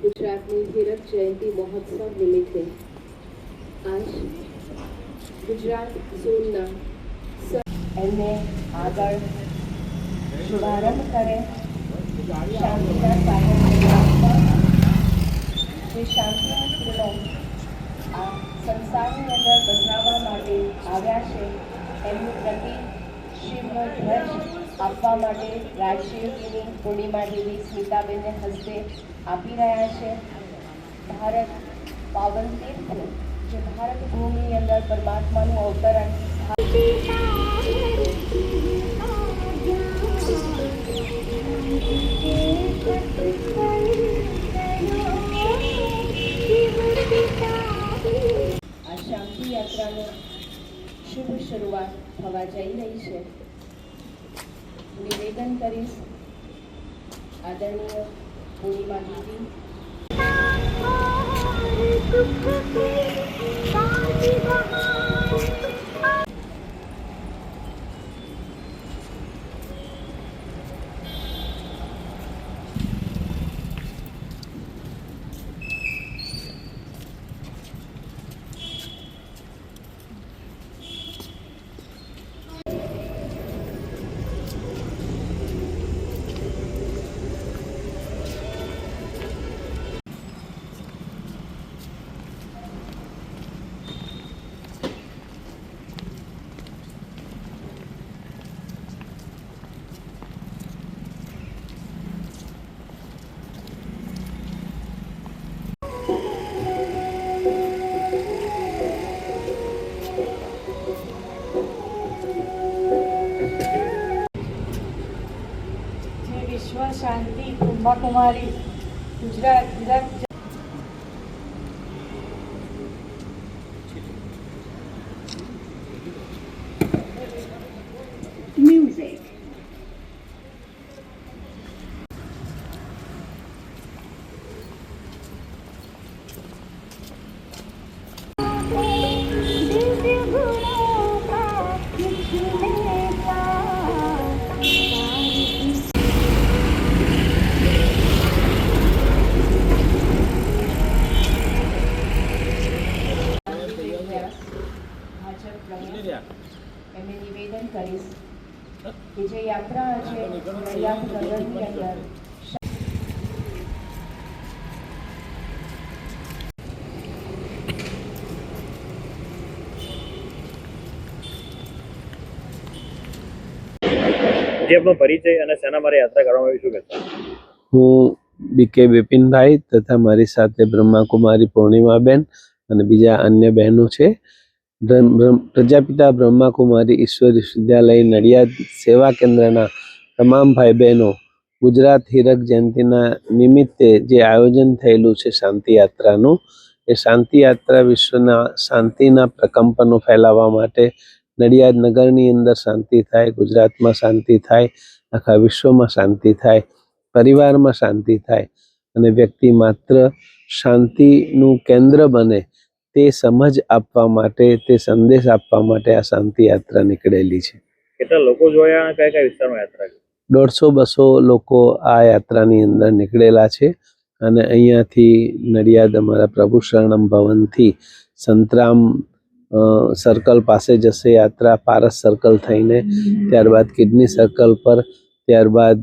ગુજરાતની હીરક જયંતિ મહોત્સવ નિમિત્તે આજ ગુજરાત ઝોનના એમને આગળ શુભારંભ કરે. શાંતિના સાગર જે શાંતિની કિરણો આ સંસારની અંદર બસાવવા માટે આવ્યા છે, એમનું પ્રતિ શિવ ધ્વજ આપવા માટે રાજશિવજીની પૂર્ણિમા દેવી સ્મિતાબેનને હસ્તે આપી રહ્યા છે. ભારત પાવન તીર્થ જે ભારત ભૂમિની અંદર પરમાત્માનું અવતરણ આ શાંતિ યાત્રાનો શુભ શરૂઆત થવા જઈ રહી છે. નિવેદન કરીશ. આદરણીય પૂર્ણિમા દીદી. વિશ્વ શાંતિ કુંભાકુમારી ગુજરાત હીરક કે જે યાત્રા છે નગરની અંદર. જે આપનો પરિચય અને શેના મારે યાત્રા કરવામાં આવી શું કહેશો? હું બીકે બિપિનભાઈ તથા મારી સાથે બ્રહ્માકુમારી પૂર્ણિમાબેન અને બીજા અન્ય બહેનો છે. પ્રજાપિતા બ્રહ્માકુમારી ઈશ્વર વિશ્વવિદ્યાલય નડિયાદ સેવા કેન્દ્રના તમામ ભાઈ બહેનો ગુજરાત હીરક જયંતિના નિમિત્તે જે આયોજન થયેલું છે શાંતિ યાત્રાનું એ શાંતિ યાત્રા વિશ્વના શાંતિના પ્રકંપનો ફેલાવવા માટે નડિયાદ નગરની અંદર શાંતિ થાય, ગુજરાતમાં શાંતિ થાય, આખા વિશ્વમાં શાંતિ થાય, પરિવારમાં શાંતિ થાય અને વ્યક્તિ માત્ર શાંતિનું કેન્દ્ર બને તે સમજ આપવા માટે તે સંદેશ આપવા માટે આ શાંતિ યાત્રા નીકળેલી છે. કેટલા લોકો જોયા કયા કયા વિસ્તારમાં યાત્રા દોઢસો બસો લોકો આ યાત્રાની અંદર નીકળેલા છે અને અહીંયાથી નડિયાદ અમારા પ્રભુ શરણમ ભવનથી સંતરામ સર્કલ પાસે જશે યાત્રા પારસ સર્કલ થઈને ત્યારબાદ કિડની સર્કલ પર ત્યારબાદ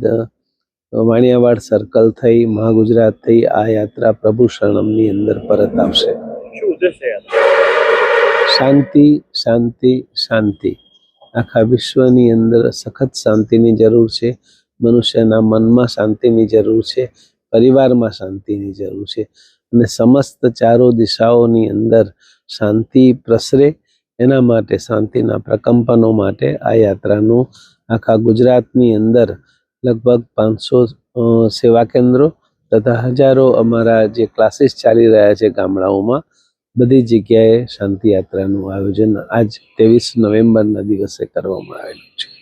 વાણિયાવાડ સર્કલ થઈ મહાગુજરાત થઈ આ યાત્રા પ્રભુ શરણમની અંદર પરત આવશે શું ઉદ્દેશ છે યાત્રા શાંતિ શાંતિ શાંતિ. આખા વિશ્વની અંદર સખત શાંતિની જરૂર છે. મનુષ્યના મનમાં શાંતિની જરૂર છે. પરિવારમાં શાંતિની જરૂર છે. અને સમસ્ત ચારો દિશાઓની અંદર શાંતિ પ્રસરે. એના માટે, શાંતિના પ્રકંપનો માટે આ યાત્રાનું આખા ગુજરાતની અંદર લગભગ પાંચસો સેવા કેન્દ્રો તથા હજારો અમારા જે ક્લાસીસ ચાલી રહ્યા છે ગામડાઓમાં બધી જગ્યાએ શાંતિ યાત્રાનું આયોજન આજ ત્રેવીસ નવેમ્બરના દિવસે કરવામાં આવેલું છે.